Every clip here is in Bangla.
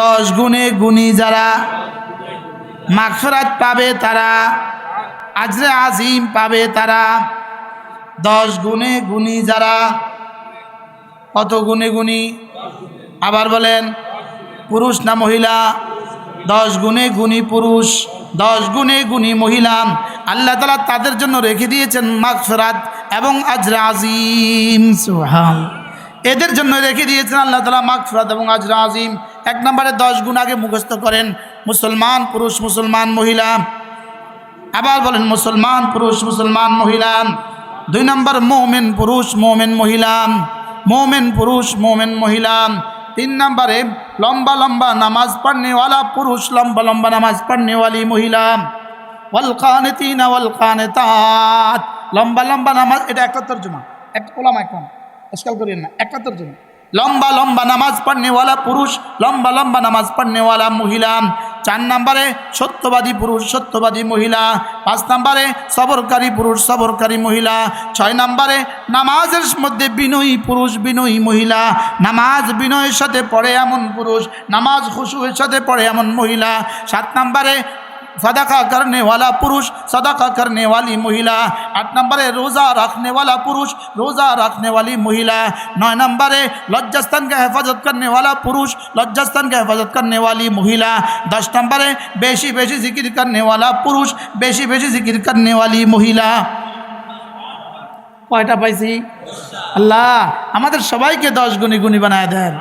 দশ গুণে গুণী যারা মাগফিরাত পাবে তারা, আজরে আজিম পাবে তারা। দশ গুণে গুণী যারা, কত গুণে গুণী? আবার বলেন, পুরুষ না মহিলা? দশ গুণে গুণী পুরুষ, দশ গুণে গুণী মহিলা। আল্লাহ তালা তাদের জন্য রেখে দিয়েছেন মাগফিরাত এবং আজরা আজিম। সুবহান এদের জন্য রেখে দিয়েছেন আল্লাহ তালা মাগফিরাত এবং আজরা আজিম। এক নম্বরে দশ গুণ আগে মুখস্থ করেন, মুসলমান, পুরুষ, মুসলমান, মহিলা। আবার বলেন, মুসলমান, পুরুষ, মুসলমান, মহিলা। দুই নম্বর, মোমেন, পুরুষ, মোমেন, মহিলা। মোমেন, পুরুষ, মোমেন, মহিলা। তিন নম্বরে, লম্বা লম্বা নামাজ পড়নেওয়ালা, পুরুষ, লম্বা লম্বা নামাজ পড়নেওয়ালি, মহিলা। ওয়াল কানেতিন, ওয়াল কানেতাত। লম্বা লম্বা নামাজ, এটা একাত্তর তর্জমা একটা ওলামা এখন আজকাল করিয়েন না একটা তর্জমা লম্বা লম্বা নামাজ পড়নেওয়ালা পুরুষ, লম্বা লম্বা নামাজ পড়নেওয়ালা মহিলা। চার নম্বরে সত্যবাদী পুরুষ, সত্যবাদী মহিলা। পাঁচ নম্বরে সবরকারী পুরুষ, সবরকারী মহিলা। ছয় নম্বরে নামাজের মধ্যে বিনয়ী পুরুষ, বিনয়ী মহিলা। নামাজ বিনয়ের সাথে পড়ে এমন পুরুষ, নামাজ খুশুয়ের সাথে পড়ে এমন মহিলা। সাত নম্বরে सदाका करने वाला पुरुष सदाका करने वाली महिला आठ नंबर है रोज़ा रखने वाला पुरुष रोज़ा रखने वाली महिला नौ नंबर है लज्जस्तन का हिफाजत करने वाला पुरुष लज्जस्तन का हिफाजत करने वाली महिला दस नंबर है बेशी बेशी जिक्र करने वाला पुरुष बेशी बेशी जिक्र करने वाली महिला কয়টা পাইছি আল্লাহ আমাদের সবাইকে দশ গুণী গুণী বানায় দেন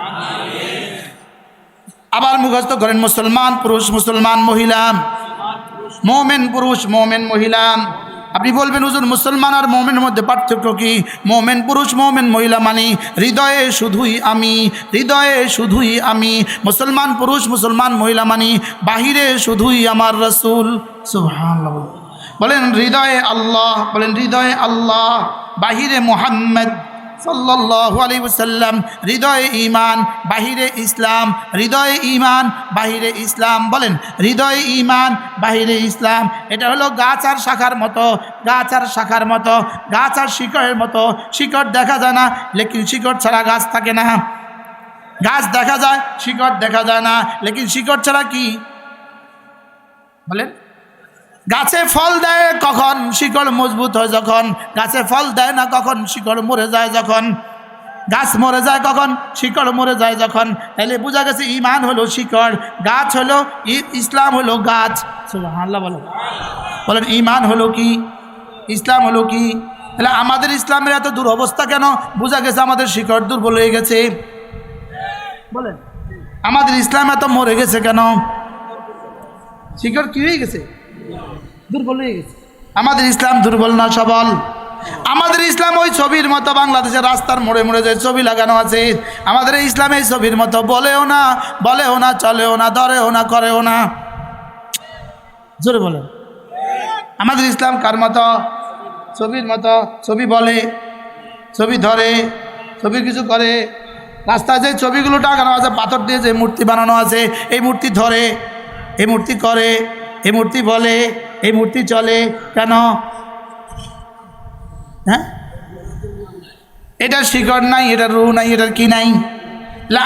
আবার মুখস্থ করেন মুসলমান পুরুষ মুসলমান মহিলা মোমেন পুরুষ, মোমেন মহিলা। আপনি বলবেন, হুজুর, মুসলমান আর মোমেনের মধ্যে পার্থক্য কি? মোমেন পুরুষ, মোমেন মহিলা মানি হৃদয়ে শুধুই আমি, হৃদয়ে শুধুই আমি। মুসলমান পুরুষ, মুসলমান মহিলা মানি বাহিরে শুধুই আমার রসুল। বলেন, হৃদয়ে আল্লাহ, বলেন, হৃদয়ে আল্লাহ, বাহিরে মোহাম্মদ। সাল্লাল্লাহু আলাইহি ওয়াসাল্লাম, হৃদয়ে ঈমান, বাহিরে ইসলাম, হৃদয়ে ঈমান, বাহিরে ইসলাম, বলেন, হৃদয়ে ঈমান, বাহিরে ইসলাম, এটা হলো গাছ আর শাখার মতো, গাছ আর শাখার মতো, গাছ আর শিকড়ের মতো, শিকড় দেখা যায় না, লেকিন শিকড় ছাড়া গাছ থাকে না। গাছ দেখা যায়, শিকড় দেখা যায় না, লেকিন শিকড় ছাড়া কি? বলেন গাছে ফল দেয় কখন শিকড় মজবুত হয় যখন? গাছে ফল দেয় না কখন শিকড় মরে যায় যখন? গাছ মরে যায় কখন? শিকড় মরে যায় যখন? তাহলে বোঝা গেছে ইমান হলো শিকড়, গাছ হলো ইসলাম হলো গাছ। আল্লাহ বলো বলেন, ইমান হলো কি? ইসলাম হলো কি? তাহলে আমাদের ইসলামের এত দুরবস্থা কেন? বোঝা গেছে আমাদের শিকড় দুর্বল হয়ে গেছে। বলেন, আমাদের ইসলাম এত মরে গেছে কেন? শিকড় কি হয়ে গেছে? দুর্বল হয়ে গেছে। আমাদের ইসলাম দুর্বল না সবল? আমাদের ইসলাম ওই ছবির মতো বাংলাদেশের রাস্তার মোড়ে মোড়ে যে ছবি লাগানো আছে আমাদের ইসলাম এই ছবির মতো বলেও না বলেও না চলেও না ধরেও না করেও না। জোরে বলেন। আমাদের ইসলাম কার মতো? ছবির মতো ছবি বলে ছবি ধরে ছবি কিছু করে। রাস্তায় যে ছবিগুলো টাকানো আছে পাথর দিয়ে যে মূর্তি বানানো আছে এই মূর্তি ধরে এই মূর্তি করে এই মূর্তি বলে এই মূর্তি চলে কেন? হ্যাঁ? এটার শিকড় নাই এটার রু নাই, এটার কি নাই?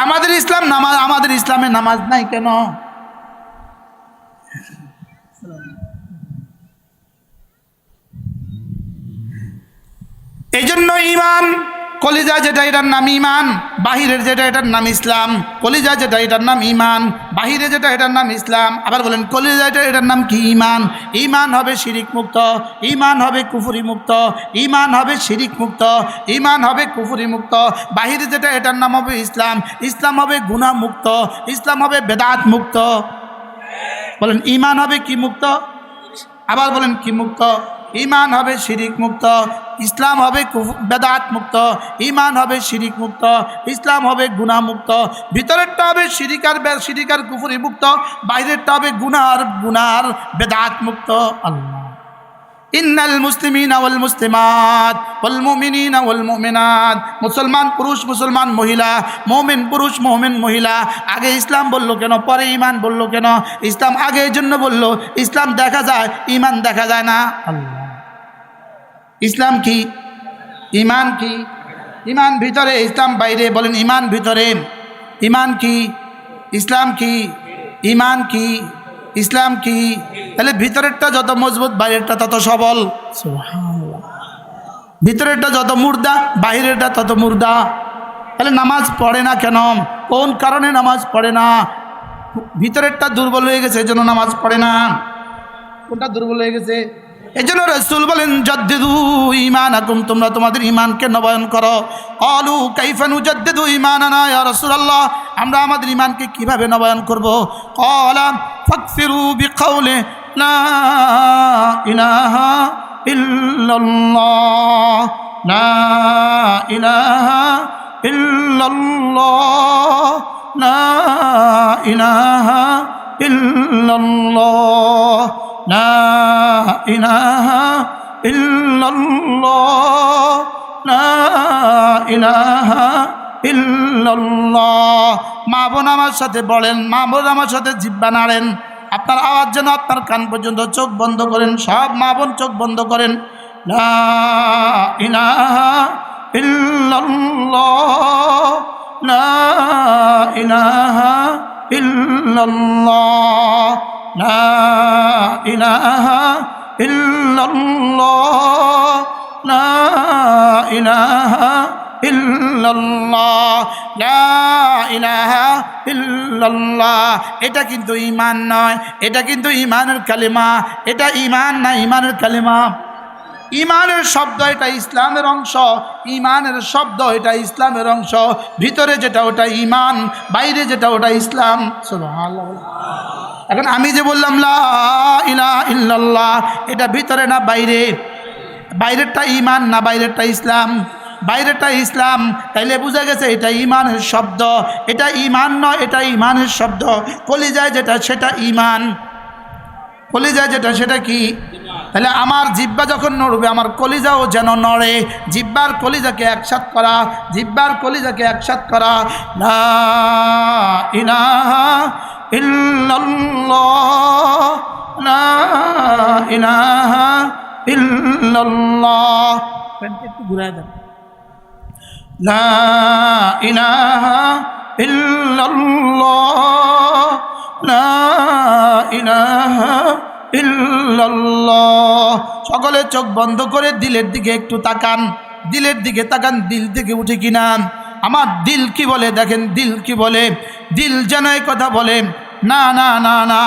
আমাদের ইসলাম নামাজ, আমাদের ইসলামে নামাজ নাই কেন? এই জন্য ইমান কলিজা যেটা, এটার নাম ইমান বাহিরের যেটা, এটার নাম ইসলাম। কলিজা যেটা, এটার নাম ইমান বাহিরে যেটা, এটার নাম ইসলাম। আবার বলেন, কলিজা যেটা, এটার নাম কি ইমান ইমান হবে শিরিক মুক্ত ইমান হবে কুফুরি মুক্ত ইমান হবে শিরিক মুক্ত ইমান হবে কুফুরি মুক্ত বাহিরে যেটা, এটার নাম হবে ইসলাম। ইসলাম হবে গুণা মুক্ত ইসলাম হবে বেদাত মুক্ত বলেন ইমান হবে কি মুক্ত? আবার বলেন, কি মুক্ত? ইমান হবে শিরিক মুক্ত, ইসলাম হবে বেদাত মুক্ত, ইমান হবে শিরিক মুক্ত, ইসলাম হবে গুণা মুক্ত। ভিতরেরটা হবে শিরিকার শিরিকার কুফুরি মুক্ত, বাইরেরটা হবে গুনার গুনার বেদাত মুক্ত। আল্লাহ। ইন্নাল মুসলিমিন ওয়াল মুসলিমাত, ওয়াল মুমিনিন ওয়াল মুমিনাত। মুসলমান পুরুষ, মুসলমান মহিলা, মুমিন পুরুষ, মুমিন মহিলা। আগে ইসলাম বলল কেন, পরে ইমান বলল কেন? ইসলাম আগে জন্য বলল, ইসলাম দেখা যায় ইমান দেখা যায় না। আল্লাহ। ইসলাম কি? ইমান কি? ইমান ভিতরে ইসলাম বাইরে বলেন ইমান ভিতরে। ইমান কি? ইসলাম কি? ইমান কি? ইসলাম কি? তাহলে ভিতরেরটা যত মজবুত বাইরেরটা তত সবল। ভিতরেরটা যত মুর্দা বাইরেরটা তত মুর্দা। তাহলে নামাজ পড়ে না কেন? কোন কারণে নামাজ পড়ে না? ভিতরেরটা দুর্বল হয়ে গেছে এজন্য নামাজ পড়ে না। কোনটা দুর্বল হয়ে গেছে? এই জন্য রসুল বলেন, জদ্দিদু ইমান আকুম তোমরা তোমাদের ইমানকে নবায়ন করো। অলু কাইফানু জদ্দিদু ইমান আনা ইয়া রাসূলুল্লাহ, আমরা আমাদের ইমানকে কীভাবে নবায়ন করব? কলাম ফাকফিরু বিকাউলি, লা ইলাহা ইল্লাল্লাহ, লা ইলাহা ইল্লাল্লাহ, লা ইলাহা ইল্লাল্লাহ। لا إله إلا الله لا إله إلا الله মা বোন আমার সাথে বলেন মা বোন আমার সাথে জিব্বা নাড়েন আপনার আওয়াজ যেন আপনার কান পর্যন্ত চোখ বন্ধ করেন সব মা বোন চোখ বন্ধ করেন লা ইলাহা ইল্লাল্লাহ লা ইলাহা ইল্লাল্লাহ لا إله إلا الله لا إله إلا الله لا إله إلا الله এটা কিন্তু ইমান নয় এটা কিন্তু ইমানের কালিমা এটা ইমান না ইমানের কালিমা ইমানের শব্দ এটা ইসলামের অংশ ইমানের শব্দ এটা ইসলামের অংশ ভিতরে যেটা ওটা ইমান বাইরে যেটা ওটা ইসলাম সুবহানাল্লাহ এখন আমি যে বললাম, লা ইলাহা ইল্লাল্লাহ এটা ভিতরে না বাইরে? বাইরেরটা ইমান না বাইরেরটা ইসলাম? বাইরেরটা ইসলাম, তাইলে বোঝা গেছে এটা ইমানের শব্দ। এটা ইমান নয়, এটা ইমানের শব্দ। কলিজায় যেটা, সেটা ইমান কলিজায় যেটা, সেটা কি? তাহলে আমার জিব্বা যখন নড়বে, আমার কলিজাও যেন নড়ে। জিব্বার কলিজাকে একসাথ করা জিব্বার কলিজাকে একসাথ করা। না ইলাহা ইল্লাল্লাহ লা ইলাহা ইল্লাল্লাহ। প্যান্টটা একটু ঘুরায় দেন। লা ইলাহা ইল্লাল্লাহ লা ইলাহা ইল্লাল্লাহ। সকলে চোখ বন্ধ করে দিলের দিকে একটু তাকান দিলের দিকে তাকান দিল থেকে উঠে কিনা আমার দিল কি বলে? দেখেন, দিল কি বলে? দিল যেন কথা বলে, না না না না,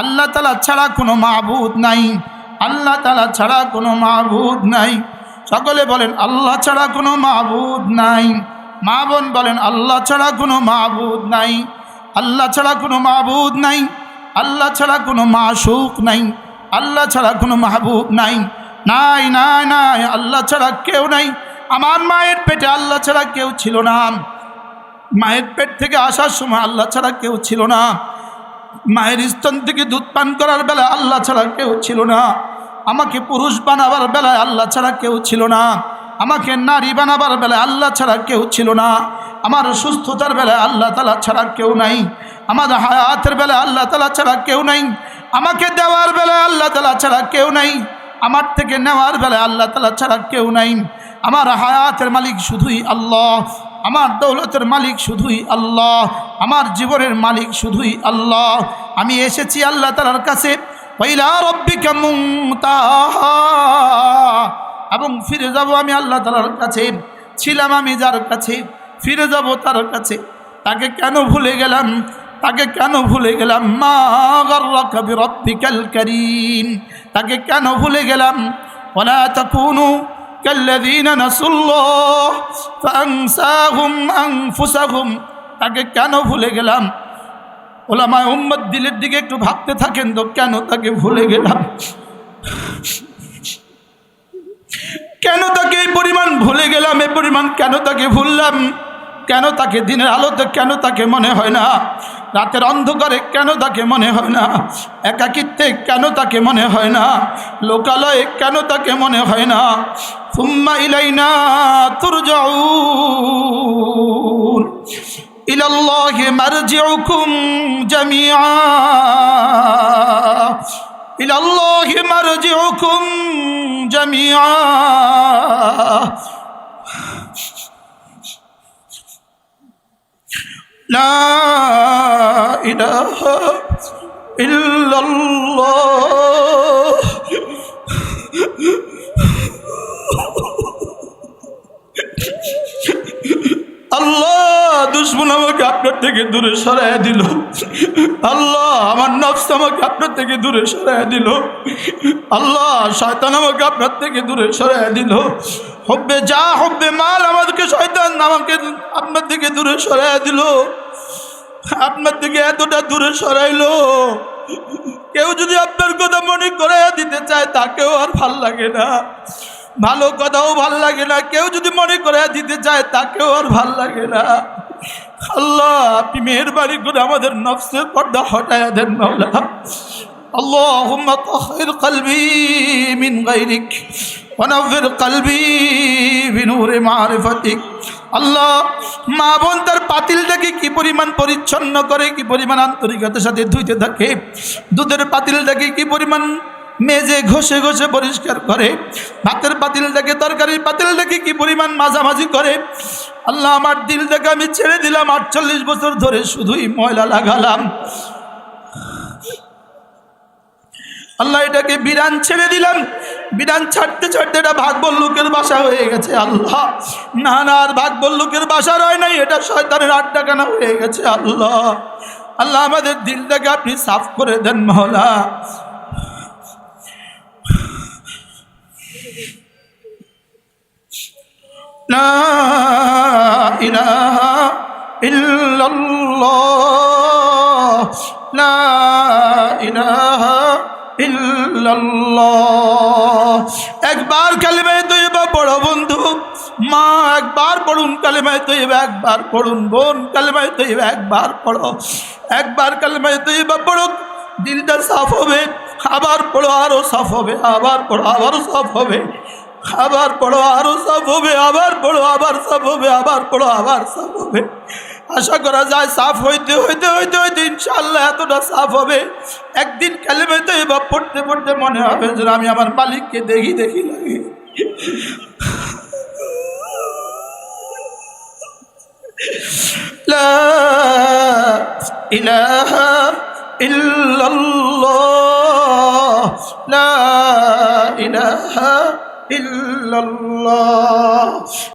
আল্লাহ তালা ছাড়া কোনো মাহবুদ নাই, আল্লাহ তালা ছাড়া কোনো মাহবুদ নাই। সকলে বলেন, আল্লাহ ছাড়া কোনো মাহবুদ নাই। মা বোন বলেন, আল্লাহ ছাড়া কোনো মাহবুদ নাই। আল্লাহ ছাড়া কোনো মাহবুদ নাই। আল্লাহ ছাড়া কোনো মাসুক নাই। আল্লাহ ছাড়া কোনো মাহবুব নাই। নাই নাই নাই, আল্লাহ ছাড়া কেউ নাই। আমার মায়ের পেটে আল্লাহ ছাড়া কেউ ছিল না। মায়ের পেট থেকে আসার সময় আল্লাহ ছাড়া কেউ ছিল না। মায়ের স্তন থেকে দুধ পান করার বেলায় আল্লাহ ছাড়া কেউ ছিল না। আমাকে পুরুষ বানাবার বেলায় আল্লাহ ছাড়া কেউ ছিল না। আমাকে নারী বানাবার বেলায় আল্লাহ ছাড়া কেউ ছিল না। আমার সুস্থতার বেলায় আল্লাহ তালা ছাড়া কেউ নাই। আমার হায়াতের বেলায় আল্লাহ তালা ছাড়া কেউ নাই। আমাকে দেওয়ার বেলায় আল্লাহ তালা ছাড়া কেউ নাই। আমার থেকে নেওয়ার বেলায় আল্লাহ তালা ছাড়া কেউ নাই। আমার হায়াতের মালিক শুধুই আল্লাহ, আমার দৌলতের মালিক শুধুই আল্লাহ, আমার জীবনের মালিক শুধুই আল্লাহ। আমি এসেছি আল্লাহ তালার কাছে এবং ফিরে যাব আমি আল্লাহ তালার কাছে, ছিলাম আমি যার কাছে, ফিরে যাব তার কাছে। তাকে কেন ভুলে গেলাম? তাকে কেন ভুলে গেলাম? মা তাকে কেন ভুলে গেলাম? ওলা তা كالذين نسوا الله ফানসাহুম আনফুসাহুম। তাকে কেন ভুলে গেলাম? ওলামায় উম্মত দিলের দিকে একটু ভাবতে থাকেন তো কেন তাকে ভুলে গেলাম? কেন তাকে এই পরিমাণ ভুলে গেলাম? এ পরিমাণ কেন তাকে ভুললাম? কেন তাকে দিনের আলোতে কেন তাকে মনে হয় না? রাতের অন্ধকারে কেন তাকে মনে হয় না? একাকিত্বে কেন তাকে মনে হয় না? লোকালয়ে কেন তাকে মনে হয় না? সুম্মা ইলাইনা তুরজাউন। ইলাল্লাহি মারজিউকুম জামিআ। ইলাল্লাহি মারজিউকুম জামিআ। لا ইলাহা ইল্লাল্লাহ। আল্লাহ, দুশ্মন আমাকে আপনার থেকে দূরে সরাইয়া দিল। আল্লাহ, আমার নফস আমাকে আপনার থেকে দূরে সরাইয়া দিল। আল্লাহ, শয়তান আমাকে আপনার থেকে দূরে সরাইয়া দিল। হব্বে যা, হব্বে মাল আমাদেরকে, শয়তান আমাকে আপনার থেকে দূরে সরাইয়া দিল। আপনার থেকে এতটা দূরে সরাইলো কেউ যদি আপনার কথা মনে করে দিতে চায় তাকেও আর ভাল লাগে না ভালো কথাও ভাল লাগে না কেউ যদি মনে করে দিতে চায় তাকেও আর ভাল লাগে না আল্লাহ আপনি মেহরবানি করে আমাদের নফসের পর্দা হটায়া দেন মাওলা اللهم طهر قلبي من غيرك ونور قلبي بنور معرفتك আল্লাহ, মা বোন তার পাতিলটাকে কি পরিমাণ পরিচ্ছন্ন করে, কি পরিমাণ আন্তরিকতার সাথে ধুইতে থাকে, দুধের পাতিলটাকে কি পরিমাণ মেজে ঘষে ঘষে পরিষ্কার করে, ভাতের পাতিল পাতিলটাকে, তরকারির পাতিলটাকে কি পরিমাণ মাঝামাঝি করে, আল্লাহ, আমার দিল দিলটাকে আমি ছেড়ে দিলাম, আটচল্লিশ বছর ধরে শুধুই ময়লা লাগালাম। আল্লাহ এটাকে বিরান ছেড়ে দিলাম বিরান ছাড়তে ছাড়তে এটা ভাগ লোকের বাসা হয়ে গেছে আল্লাহ না না আর ভাগ লোকের বাসা রয় নাই এটা শয়তানের আড্ডাখানা হয়ে গেছে আল্লাহ আল্লাহ আমাদের দিলটাকে আপনি সাফ করে দেন মহলা لا إله إلا الله لا إله একবার কালিমে তৈবা পড়ো বন্ধু। মা, একবার পড়ুন কালিমে তৈবা একবার পড়ুন বোন কালিমে তৈবা একবার পড়ো। একবার কালিমে তৈবা পড়ো দিলটা সাফ হবে, আবার পড়ো আরও সাফ হবে, আবার পড়ো, আবারও সাফ হবে। আবার পড়ো আরও সাফ হবে, আবার পড়ো, আবার সাফ হবে, আবার পড়ো, আবার সাফ হবে। আশা করা যায় সাফ হইতে হইতে হইতে হইতে ইনশাল্লাহ এতটা সাফ হবে একদিন কালেমে তো এবার পড়তে পড়তে মনে হবে যে আমি আমার মালিককে দেখি দেখি লাগি لا إله إلا الله لا إله إلا الله